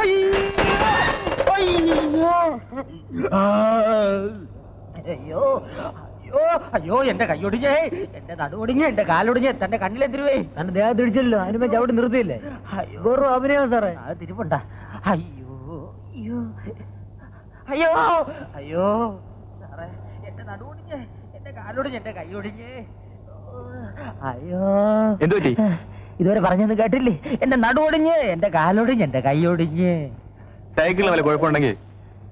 അയ്യോ അയ്യോ അയ്യോ അയ്യോ എന്റെ കൈയൊടിഞ്ഞേ എന്റെ നടുവൊടിഞ്ഞ് എന്റെ കാലൊടിഞ്ഞ് തന്റെ കണ്ണിലെത്തിരുവേ തന്റെ ദേഹത്ത് ഇടിച്ചല്ലോ അതിനുമ്പോ അവിടെ നിർത്തിയില്ലേ? അയ്യോ. അഭിനയോ അഭിനയം സാറേ. അത് തിരിപ്പുണ്ട. അയ്യോ അയ്യോ അയ്യോ അയ്യോ സാറേ എന്റെ നടുവൊടിഞ്ഞ് എന്റെ കാലൊടിഞ്ഞ് എന്റെ കൈയൊടിഞ്ഞ്. അയ്യോ. എന്ത് പറ്റി? ഇതുവരെ പറഞ്ഞത് കേട്ടില്ലേ? എന്റെ നടുവൊടിഞ്ഞ് എന്റെ കാലൊടിഞ്ഞ് എന്റെ കൈയൊടിഞ്ഞ്. സൈക്കിളിന് വല്ല കുഴപ്പമുണ്ടെങ്കിൽ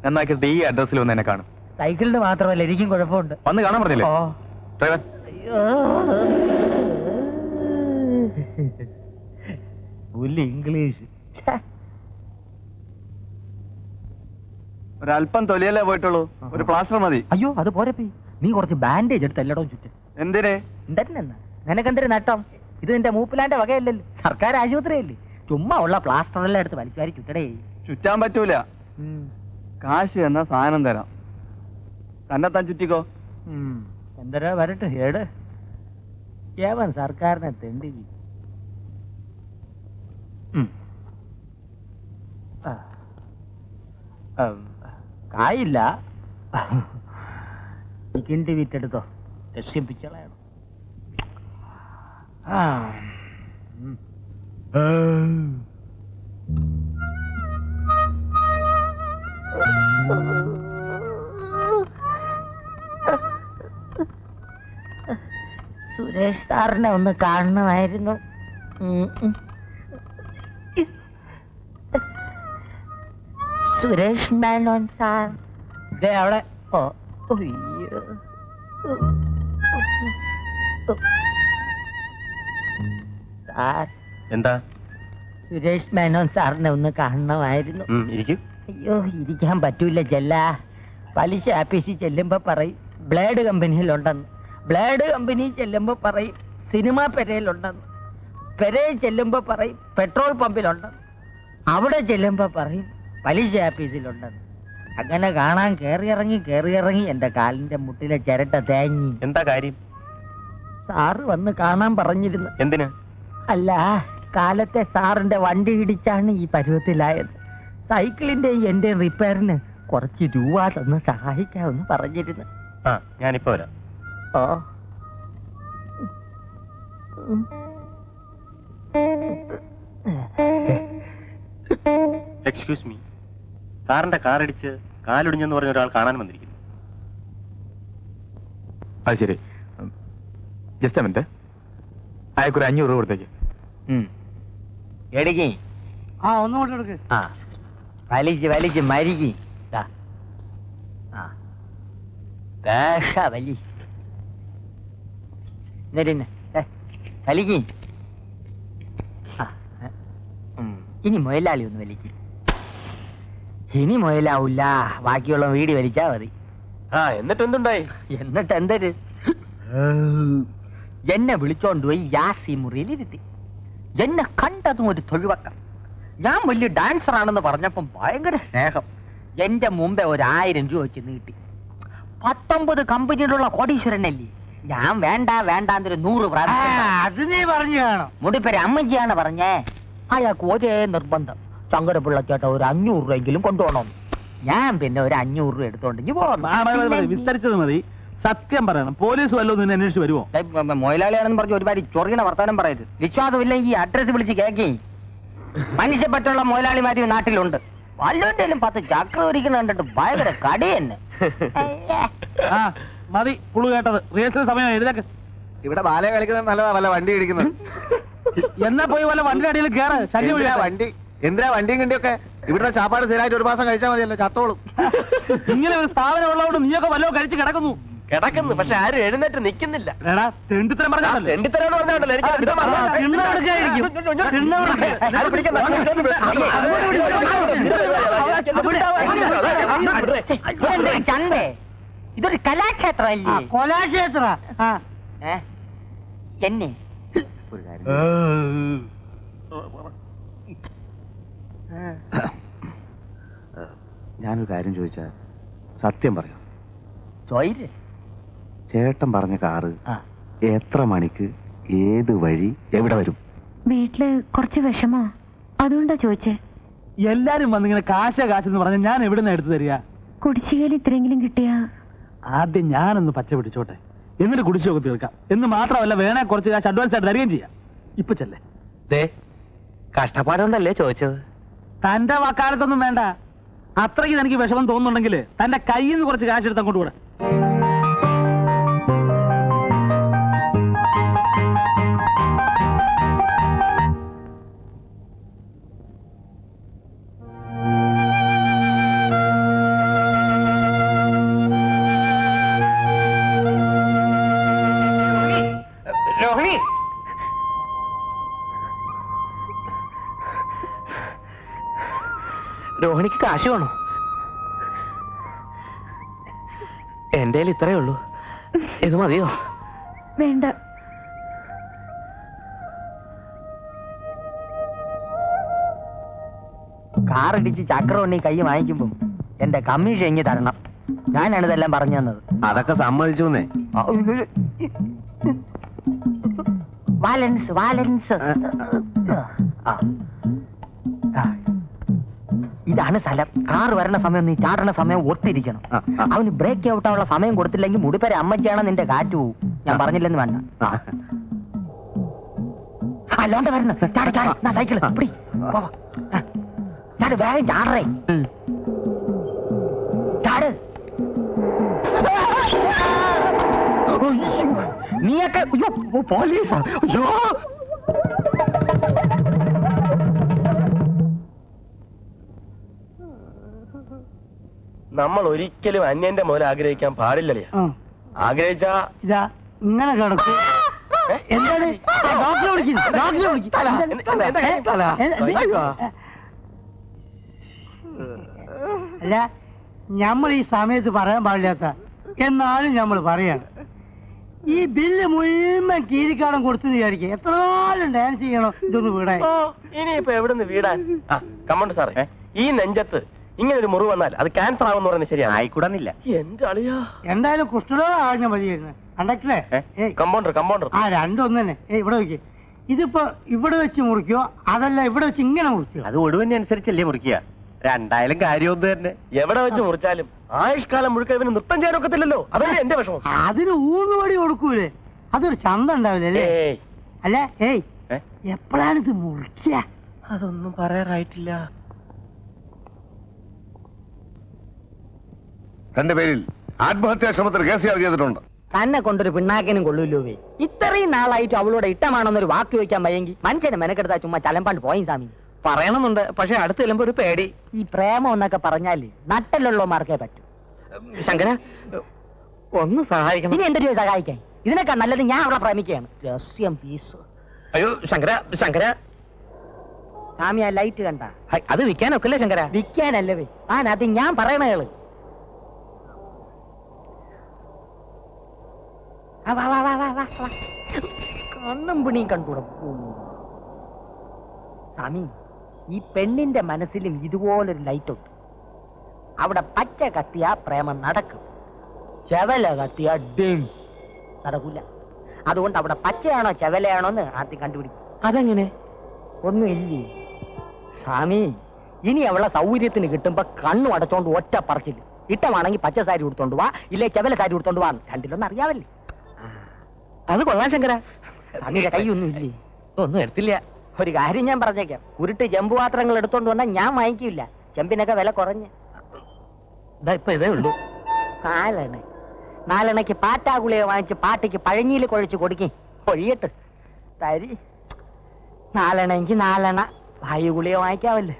നന്നാക്കിയിട്ട് ഈ അഡ്രസ്സിൽ വന്ന് എന്നെ കാണും. സൈക്കിളിന് മാത്രമല്ല എനിക്കും കുഴപ്പമുണ്ട്. വന്ന് കാണാൻ പറഞ്ഞില്ലേ? ഓ ഡ്രൈവർ. അയ്യോ. പുല്ല് ഇംഗ്ലീഷ്. ഛെ. ഒരല്പം തൊലിയല്ലേ പോയിട്ടുള്ളൂ. ഒരു പ്ലാസ്റ്റർ മതി. അയ്യോ അത് പോരപ്പി നീ കുറച്ച് ബാൻഡേജ് എടുത്ത് എല്ലായിടവും ചുറ്റും. എന്തിനെ? എന്തെന്നാ നിനക്കെന്തൊരു നട്ടം? ഇത് നിന്റെ മൂപ്പിലാന്റെ വകയല്ലല്ലോ. സർക്കാർ ആശുപത്രിയല്ലേ. ചുമ്മാ ഉള്ള പ്ലാസ്റ്റർ എല്ലാം എടുത്ത് വലിച്ചുവാരി ചുറ്റടേ. ചുറ്റാൻ പറ്റൂല. കാശ് എന്ന സാധനം തരാം. തന്നെ താൻ ചുറ്റിക്കോ എന്തരാ വരട്ടെ ഏട്. കേവൻ സർക്കാരിനെ തെണ്ടി കായില്ല. കിണ്ടി വിറ്റെടുത്തോ. രക്ഷിപ്പിച്ചളയണം ആ Uh. സുരേഷ് സാറിനെ ഒന്ന് കാണണമായിരുന്നു. സുരേഷ് മേനോൻ സാർ ദേ അവിടെ ഓ ഉയ്യോ. സാർ. എന്താ? സുരേഷ് മേനോൻ സാറിനെ ഒന്ന് കാണണമായിരുന്നു. അയ്യോ ഇരിക്കാൻ പറ്റൂല ചെല്ല പലിശ ആപ്പീസിൽ ചെല്ലുമ്പോ പറയും ബ്ലേഡ് കമ്പനിയിലുണ്ടെന്ന്. ബ്ലേഡ് കമ്പനി ചെല്ലുമ്പോ പറയും സിനിമ പെരയിലുണ്ടെന്ന്. പെരയിൽ ചെല്ലുമ്പോ പറയും പെട്രോൾ പമ്പിലുണ്ടെന്ന്. അവിടെ ചെല്ലുമ്പോ പറയും പലിശ ആപ്പീസിലുണ്ടെന്ന്. അങ്ങനെ കാണാൻ കേറിയിറങ്ങി കേറിയിറങ്ങി എന്റെ കാലിന്റെ മുട്ടിലെ ചിരട്ട തേങ്ങി എന്താ കാര്യം? സാറ് വന്ന് കാണാൻ പറഞ്ഞിരുന്നു. എന്തിന്? അല്ല കാലത്തെ സാറിന്റെ വണ്ടി ഇടിച്ചാണ് ഈ പരുവത്തിലായത്. സൈക്കിളിന്റെ എന്റെ റിപ്പയറിന് കുറച്ച് രൂപ തന്ന് സഹായിക്കാമെന്ന് പറഞ്ഞിരുന്നു. ആ ഞാനിപ്പോ വരാം. ഓ. എക്സ്ക്യൂസ് മീ സാറിന്റെ കാർ ഇടിച്ച് കാലൊടിഞ്ഞെന്ന് പറഞ്ഞ ഒരാൾ കാണാൻ വന്നിരിക്കുന്നു. അത് ശരി. ജസ്റ്റ് മിനിറ്റ് അയക്കൊരു അഞ്ഞൂറ് രൂപ കൊടുത്തേക്ക്. എടുക്കി. ആ എടുക്ക്. ആ. വലിച്ച് വലിച്ച് മരിക്കി. വലി. വലിക്ക്. ഇനി മുയലാളി ഒന്ന് വലിക്ക്. ഇനി മുയലാവൂല. ബാക്കിയുള്ള വീട് വലിച്ചാ മതി. ആ എന്നിട്ട് എന്തുണ്ടായി? എന്നിട്ട് എന്തൊരു? എന്നെ വിളിച്ചോണ്ട് പോയി യാസി മുറിയിൽ ഇരുത്തി എന്നെ കണ്ടതും ഒരു തൊഴിവക്കം. ഞാൻ വലിയ ഡാൻസർ ആണെന്ന് പറഞ്ഞപ്പം ഭയങ്കര സ്നേഹം. എന്റെ മുമ്പേ ഒരു ആയിരം രൂപ വെച്ച് നീട്ടി. പത്തൊമ്പത് കമ്പനിയിലുള്ള കോടീശ്വരനല്ലേ? ഞാൻ വേണ്ട വേണ്ട എന്നൊരു നൂറ്. അത് നീ പറഞ്ഞു കാണും മുടിപ്പേര് അമ്മജിയാണ് പറഞ്ഞേ. അയാൾക്ക് ഒരേ നിർബന്ധം. ശങ്കരപിള്ളച്ചേട്ട ഒരു അഞ്ഞൂറ് രൂപയെങ്കിലും കൊണ്ടുപോകണം ഞാൻ പിന്നെ ഒരു അഞ്ഞൂറ് രൂപ എടുത്തോണ്ടെങ്കിൽ പോകണം വിസ്തരിച്ചത് മതി. സത്യം പറയണം. പോലീസ് വല്ലതും നിന്നെ അന്വേഷിച്ച് വരുമോ മൊയിലാളിയാണെന്ന് പറഞ്ഞ് ഒരുപാട് ചൊറിയണ വർത്താനം പറയരുത്. വിശ്വാസമില്ലെങ്കിൽ അഡ്രസ് വിളിച്ച് കേക്കി. മനുഷ്യപ്പറ്റുള്ള മൊയിലാളിമാര് നാട്ടിലുണ്ട്. വല്ലോണ്ടേലും പത്ത് ചക്ര ഒരിക്കുന്ന കണ്ടിട്ട് ഭയങ്കര കടി തന്നെ. ആ മതി പുളു കേട്ടത്. റിഹേഴ്സൽ സമയം എഴുതാക്ക് ഇവിടെ ബാല കളിക്കുന്നത് നല്ലതാ വല്ല വണ്ടി ഇടിക്കുന്നത്. എന്നാ പോയി വല്ല വണ്ടിയുടെ അടിയിൽ കേറ് ശല്യം വണ്ടി എന്തിനാ വണ്ടിയും കണ്ടിയൊക്കെ ഇവിടെ ചാപ്പാട് സ്ഥിരമായിട്ട് ഒരു മാസം കഴിച്ചാൽ മതിയല്ലോ ചത്തോളും. ഇങ്ങനെ ഒരു സ്ഥാപനം ഉള്ളതുകൊണ്ട് നീയൊക്കെ വല്ലതും കഴിച്ച് കിടക്കുന്നു. കിടക്കുന്നു പക്ഷെ ആരും എഴുന്നേറ്റ് നിൽക്കുന്നില്ല തെണ്ടിത്തരം ചന്തേ ഇതൊരു കലാക്ഷേത്രല്ലേ കലാക്ഷേത്ര ഏ? എന്നെ ഒരു കാര്യം ഞാനൊരു കാര്യം ചോദിച്ചാൽ സത്യം പറയാം ചേട്ടൻ പറഞ്ഞ കാറ് എത്ര മണിക്ക് ഏത് വഴി എവിടെ വരും? വീട്ടിൽ കുറച്ച് വിഷമോ? അതുകൊണ്ടാ ചോദിച്ചേ. എല്ലാരും വന്നിങ്ങനെ കാശ കാശെന്ന് പറഞ്ഞ ഞാൻ എവിടെ നിന്ന് എടുത്തു തരിക? കുടിശ്ശികയിൽ ഇത്രയെങ്കിലും കിട്ടിയ? ആദ്യം ഞാനൊന്ന് പച്ച പിടിച്ചോട്ടെ. എന്നിട്ട് കുടിശ്ശൊക്കെ തീർക്കാം. എന്ന് മാത്രമല്ല വേണേ കുറച്ച് കാശ് അഡ്വാൻസ് ആയിട്ട് തരികയും ചെയ്യാം. ഇപ്പൊ ചെല്ലേ. ദേ കഷ്ടപ്പാടുണ്ടല്ലേ ചോദിച്ചത്? തന്റെ വക്കാലത്തൊന്നും വേണ്ട. അത്രയ്ക്ക് എനിക്ക് വിഷമം തോന്നുന്നുണ്ടെങ്കിൽ തന്റെ കയ്യിൽ നിന്ന് കുറച്ച് കാശ് എടുത്ത് അങ്ങോട്ട് കൂടെ രോഹിണിക്ക് കാശ് വേണോ? എന്റെ ഇത്രയേ ഉള്ളൂ. ഇത് മതിയോ? വേണ്ട. കാറടിച്ച് ചക്രവണ്ണി കൈ വാങ്ങിക്കുമ്പോ എന്റെ കമ്മീഷൻ എങ്ങി തരണം. ഞാനാണ് ഇതെല്ലാം പറഞ്ഞു തന്നത്. അതൊക്കെ സമ്മതിച്ചു വാലൻസ് വാലൻസ്. ഇതാണ് സ്ഥലം കാർ വരണ സമയം നീ ചാടണ സമയം ഒത്തിരിക്കണം. അവന് ബ്രേക്ക് ഔട്ടാനുള്ള സമയം കൊടുത്തില്ലെങ്കിൽ മുടിപ്പേരെ അമ്മച്ചാണ് നിന്റെ കാറ്റ് പോവും. ഞാൻ പറഞ്ഞില്ലെന്ന് വേണ്ട. അല്ലാണ്ട് വരണം. ചാട് ചാട്. ഞാൻ സൈക്കിൾ പിടി. ചാട് വേഗം ചാടറേ. ചാട്. നീയൊക്കെ അയ്യോ പോലീസാ. അയ്യോ. നമ്മൾ ഒരിക്കലും അന്യന്റെ മുതൽ ആഗ്രഹിക്കാൻ പാടില്ലല്ലേ? ആഗ്രഹിച്ചാ? ഇതാ ഇങ്ങനെ കിടക്കും. എന്താണ്? ഡോക്ടറെ വിളിക്കുന്നു ഡോക്ടറെ വിളിക്കുന്നു. അല്ല നമ്മൾ ഈ സമയത്ത് പറയാൻ പാടില്ലാത്ത എന്നാലും നമ്മൾ പറയാണ്. ഈ ബില്ല് മുഴുവൻ കീരിക്കാടം കൊടുത്തു വിചാരിക്കും എത്ര നാളും ഡാൻസ് ചെയ്യണോ ഇതൊന്ന് വീടാൻ. ഇനിയിപ്പോ എവിടെ നിന്ന് വീടാൻ കമ്മണ്ട് സാറേ ഈ നെഞ്ചത്ത് ഇങ്ങനെ ഒരു മുറിവ് വന്നാൽ അത് ക്യാൻസർ ആവുമെന്ന് പറയുന്നത് ശരിയാണ്? ആയിക്കൂടാനില്ല എന്റെ അളിയാ. എന്തായാലും കുഷ്ഠരോഗം മതിയായിരുന്നു. കണ്ടക്ടറേ കമ്പൗണ്ടർ കമ്പൗണ്ടർ ആ രണ്ടൊന്നു തന്നെ ഇവിടെ വെക്ക്. ഇതിപ്പോ ഇവിടെ വെച്ച് മുറിക്കോ അതല്ല ഇവിടെ വെച്ച് ഇങ്ങനെ മുറിക്കോ? അത് ഒടുവിനെ അനുസരിച്ചല്ലേ മുറിക്കുക. രണ്ടായാലും കാര്യം ഒന്ന് തന്നെ. എവിടെ വെച്ച് മുറിച്ചാലും ആയുഷ്കാലം മുഴുക്ക ഇവന് നൃത്തം ചെയ്യാൻ ഒക്കത്തില്ലല്ലോ. അതല്ലേ എന്റെ വിഷമം. അതിന് ഊന്നുപടി കൊടുക്കൂലേ? അതൊരു ചന്ത ഉണ്ടാവില്ലേ അല്ലേ? എപ്പോഴാണിത് ഏയ്. മുറിക്കുക അതൊന്നും പറയാറായിട്ടില്ല. തന്റെ പേരിൽ ആത്മഹത്യാ ശ്രമത്തിന് കേസ് ചാർജ് ചെയ്തിട്ടുണ്ട്. തന്നെ കൊണ്ടൊരു പിണ്ണാക്കിനും കൊള്ളൂലോവേ ഇത്രയും നാളായിട്ട് അവളോട് ഇഷ്ടമാണെന്നൊരു വാക്ക് വെക്കാൻ വയ്യെങ്കിൽ മനുഷ്യനെ മെനക്കെടുത്താ ചുമ്മാ ചലമ്പാണ്ട് പോയി സ്വാമി. പറയണമെന്നുണ്ട് പക്ഷെ അടുത്ത് ചെല്ലുമ്പോ ഒരു പേടി. ഈ പ്രേമം എന്നൊക്കെ പറഞ്ഞാൽ നട്ടലുള്ളമാർക്കേ പറ്റൂ. ശങ്കര ഒന്ന് സഹായിക്കണം. ഇനി എന്റെ ജീവിതം സഹായിക്കാൻ? ഇതിനൊക്കെ നല്ലത് ഞാൻ അവളെ പ്രേമിക്കുകയാണ്. രഹസ്യം പീസ് അയ്യോ ശങ്കര ശങ്കര. സ്വാമി ആ ലൈറ്റ് കണ്ട? അത് അത് വിൽക്കാനൊക്കല്ലേ ശങ്കര? വിൽക്കാനല്ലേ ആ അത് ഞാൻ പറയണേൾ ആ, വാ, വാ, വാ, വാ, വാ, വാ. കണ്ണും പിണിയും കണ്ടൂടെ സ്വാമി ഈ പെണ്ണിന്റെ മനസ്സിലും ഇതുപോലൊരു ലൈറ്റ് ഉണ്ട് അവിടെ പച്ച കത്തിയ പ്രേമം നടക്കും. ചെവല കത്തിയ ഡിം നടക്കൂല. അതുകൊണ്ട് അവിടെ പച്ചയാണോ ചെവലയാണോ എന്ന് ആദ്യം കണ്ടുപിടിക്കും. അതെങ്ങനെ? ഒന്നുമില്ലേ? സ്വാമി ഇനി അവളെ സൗകര്യത്തിന് കിട്ടുമ്പോ കണ്ണു അടച്ചോണ്ട് ഒറ്റ പറച്ചില്ല ഇട്ടമാണെങ്കിൽ പച്ച സാരി കൊടുത്തോണ്ട് വാ ഇല്ലേ ചെവല സാരി കൊടുത്തോണ്ട് വാ. രണ്ടിലൊന്നും അറിയാവല്ലേ? അത് കൊള്ളാം ശങ്കര. സ്വാമിയുടെ കൈയൊന്നും ഇല്ലേ? ഒന്നും എടുത്തില്ല. ഒരു കാര്യം ഞാൻ പറഞ്ഞേക്കാം. ഉരുട്ട് ചെമ്പ് പാത്രങ്ങൾ എടുത്തോണ്ട് വന്നാൽ ഞാൻ വാങ്ങിക്കില്ല ചെമ്പിനൊക്കെ വില കുറഞ്ഞ്. ഇപ്പൊ ഇതേ ഉള്ളൂ. നാലെണ്ണ. നാലെണ്ണയ്ക്ക് പാറ്റാഗുളിയെ വാങ്ങിച്ച് പാട്ടിക്ക് പഴഞ്ഞിയിൽ കുഴച്ച് കൊടുക്കി. കൊഴിയട്ട്. തരി. നാലെണ്ണയ്ക്ക് നാലെണ്ണ. വായുഗുളിയെ വാങ്ങിക്കാവല്ലേ?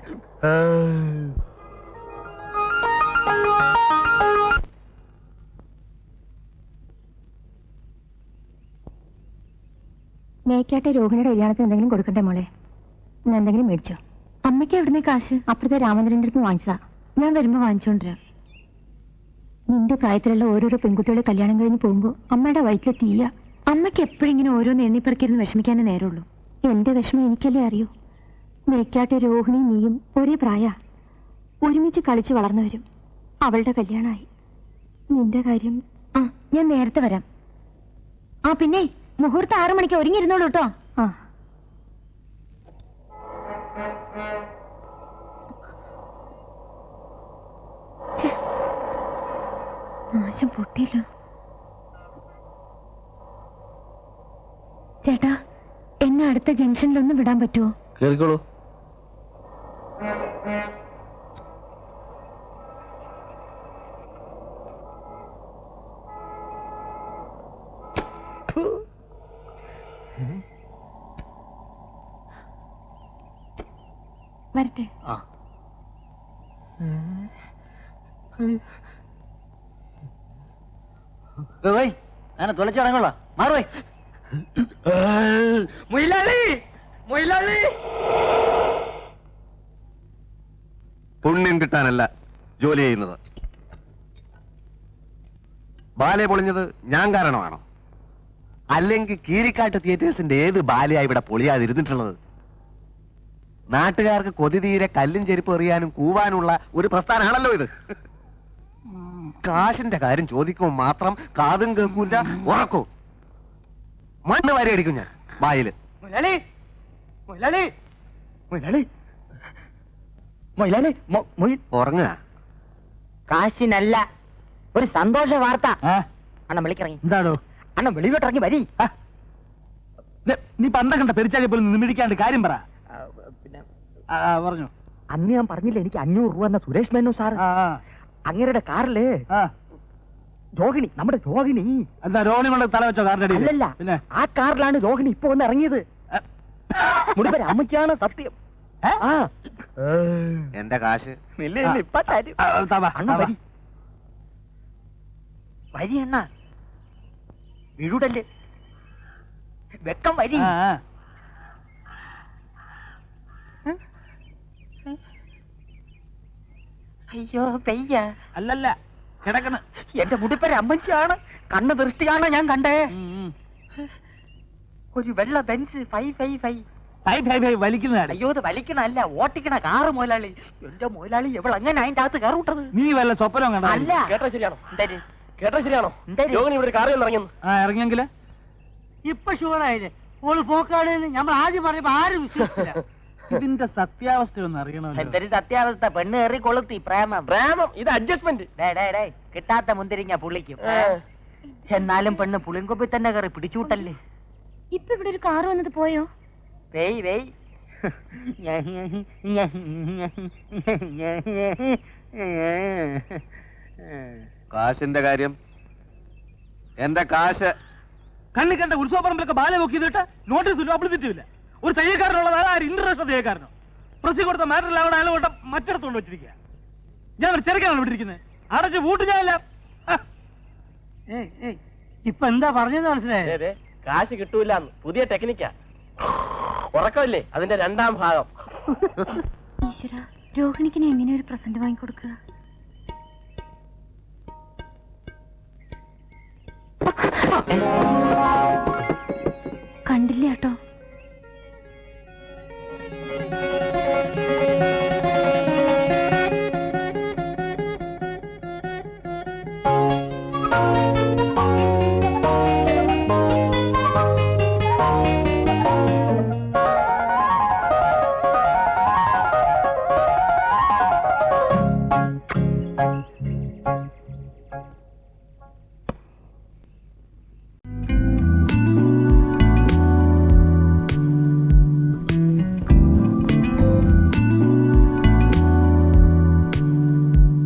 മേക്കാട്ടെ രോഹിണിയുടെ കല്യാണത്തിന് എന്തെങ്കിലും കൊടുക്കണ്ടേ മോളെ? ഞാൻ എന്തെങ്കിലും മേടിച്ചോ? അമ്മയ്ക്ക് എവിടുന്ന കാശ്? അപ്പുറത്തെ രാമചന്ദ്രന്റെ അടുത്ത് വാങ്ങിച്ചതാ. ഞാൻ വരുമ്പോ വാങ്ങിച്ചുകൊണ്ടിരാം നിന്റെ പ്രായത്തിലുള്ള ഓരോരോ പെൺകുട്ടികളെ കല്യാണം കഴിഞ്ഞ് പോകുമ്പോ അമ്മയുടെ വയറ്റിലെ തീയ. അമ്മയ്ക്ക് എപ്പോഴും ഇങ്ങനെ ഓരോന്ന് എണ്ണിപ്പറക്കിരുന്ന് വിഷമിക്കാനേ നേരമുള്ളൂ. എന്റെ വിഷമം എനിക്കല്ലേ അറിയൂ? മേക്കാട്ടെ രോഹിണി നീയും ഒരേ പ്രായ. ഒരുമിച്ച് കളിച്ച് വളർന്നവരും അവളുടെ കല്യാണമായി നിന്റെ കാര്യം ആ ഞാൻ നേരത്തെ വരാം. ആ പിന്നെ? മുഹൂർത്തം ആറു മണിക്ക് ഒരുങ്ങിരുന്നോളൂ കേട്ടോ. നാശം പൊട്ടിയല്ലോ. ചേട്ടാ എന്നെ അടുത്ത ജംഗ്ഷനിലൊന്നും വിടാൻ പറ്റുമോ കേൾക്കോളൂ ഞാൻ തുളച്ചടങ്ങുള്ള മാറുവേ മുയിലാളി മുയിലാളി. പുണ്യം കിട്ടാനല്ല ജോലി ചെയ്യുന്നത്. ബാലെ പൊളിഞ്ഞത് ഞാൻ കാരണമാണോ? അല്ലെങ്കിൽ കീരിക്കാട്ട് തിയേറ്റേഴ്സിന്റെ ഏത് ബാലയാ ഇവിടെ പൊളിയാതിരുന്നിട്ടുള്ളത്? നാട്ടുകാർക്ക് കൊതി തീരെ കല്ലും ചെരുപ്പ് എറിയാനും കൂവാനുള്ള ഒരു പ്രസ്ഥാനമാണല്ലോ ഇത്. കാശിന്റെ കാര്യം ചോദിക്കുമ്പോൾ മാത്രം കാതും കേൾക്കൂല ഉറക്കൂ മണ്ണ് വരെ അടിക്കും ഞാൻ വായിൽ. മൊയിലാളി മൊയിലാളി മൊയിലാളി മൊയിലാളി മൊ- മൊയ്- ഉറങ്ങുക കാശിനല്ല ഒരു സന്തോഷ വാർത്ത. അണ്ണൻ വിളിക്കിറങ്ങി. എന്താണോ അണ്ണൻ വെളിവിട്ടിറങ്ങി വരി. നീ പണ്ട കണ്ട പെരിച്ചാലി പോലും നിമിടിക്കാണ്ട് കാര്യം പറ. പിന്നെ പറഞ്ഞു. അന്ന് ഞാൻ പറഞ്ഞില്ല എനിക്ക് അഞ്ഞൂറ് രൂപ എന്ന സുരേഷ് മേനു സാർ അങ്ങേരുടെ കാറിൽ ആ. രോഹിണി നമ്മുടെ രോഹിണി. എന്താ രോണി തല വെച്ചോ? അല്ലല്ല ആ കാറിലാണ് രോഹിണി ഇപ്പൊ വന്ന് ഇറങ്ങിയത്. മുടിപ്പര അമ്മയ്ക്കാണ് സത്യം. ആ. എന്റെ കാശ്? വരി. അണ്ണ വീടല്ലേ വെക്കം വരി. അയ്യോ പെയ്യ. അല്ലല്ല കിടക്കണ. എന്റെ മുടിപ്പര അമ്മച്ചിയാണ്. കണ്ണ് ദൃഷ്ടിയാണ് ഞാൻ കണ്ടേ. ഒരു വെള്ള ബെഞ്ച് ഫൈ ഫൈ ഫൈ. ഫൈ ഫൈ ഫൈ വലിക്കുന്നതാണ് അയ്യോ ഇത് വലിക്കണല്ല ഓട്ടിക്കണ കാറ് മുതലാളി. എന്റെ മുതലാളി എവിടെ അങ്ങനെ അതിന്റെ അകത്ത് കയറിവിട്ടത് നീ വല്ല സ്വപ്നം കണ്ട? അല്ല. കേട്ടോ ശരിയാണോ? എന്തായാലും കേട്ടോ ശരിയാണോ? രോഹിണി ഇവിടെ ഇറങ്ങിയെന്ന് ആ ഇറങ്ങിയെങ്കിൽ? ഇപ്പൊ ഷുവറായില്ലേ ഓൾ പോക്കാട് നമ്മൾ ആദ്യം പറഞ്ഞപ്പോ ആരും വിശ്വസിച്ചില്ല. ഇതിന്റെ സത്യാവസ്ഥ ഒന്ന് അറിയണമല്ലോ. എന്തൊരു സത്യാവസ്ഥ? പെണ്ണ് കയറി കൊളുത്തി പ്രേമം. പ്രേമം? ഇത് അഡ്ജസ്റ്റ്മെന്റ് ഡേ ഡേ ഡേ കിട്ടാത്ത മുന്തിരിങ്ങ പുള്ളിക്കും. എന്നാലും പെണ്ണ് പുളിങ്കൊപ്പി തന്നെ കയറി പിടിച്ചൂട്ടല്ലേ ഇപ്പൊ ഇവിടെ ഒരു കാറ് വന്നത് പോയോ? വേയ് വേയ്. കാശിന്റെ കാര്യം? എന്റെ കാശ്? കണ്ണി കണ്ട ഉത്സവപ്പറമ്പിലൊക്കെ ബാല നോക്കിയിട്ട് നോട്ടീസ് ഇല്ല ഇല്ല. ഒരു തയ്യക്കാരനുള്ള ആ ആര് ഇന്റർനാഷണൽ തയ്യക്കാരനോ പ്രസി കൊടുത്ത മാറ്റർ അവിടെ അയാൾ കൊണ്ട മറ്റിടത്തോണ്ട് വെച്ചിരിക്കുക ഞാൻ ഒരു ചെറുക്കാനാണ് വിട്ടിരിക്കുന്നത് അടച്ച് പൂട്ട് ഞാനില്ല. ഏയ് ഏയ് ഇപ്പൊ എന്താ പറഞ്ഞത് മനസ്സിലായത് കാശ് കിട്ടൂല പുതിയ ടെക്നിക്കാ ഉറക്കമില്ലേ? അതിന്റെ രണ്ടാം ഭാഗം. ഈശ്വര രോഹിണിക്കിന് എങ്ങനെ ഒരു പ്രസന്റ് വാങ്ങിക്കൊടുക്കുക? കണ്ടില്ല കേട്ടോ.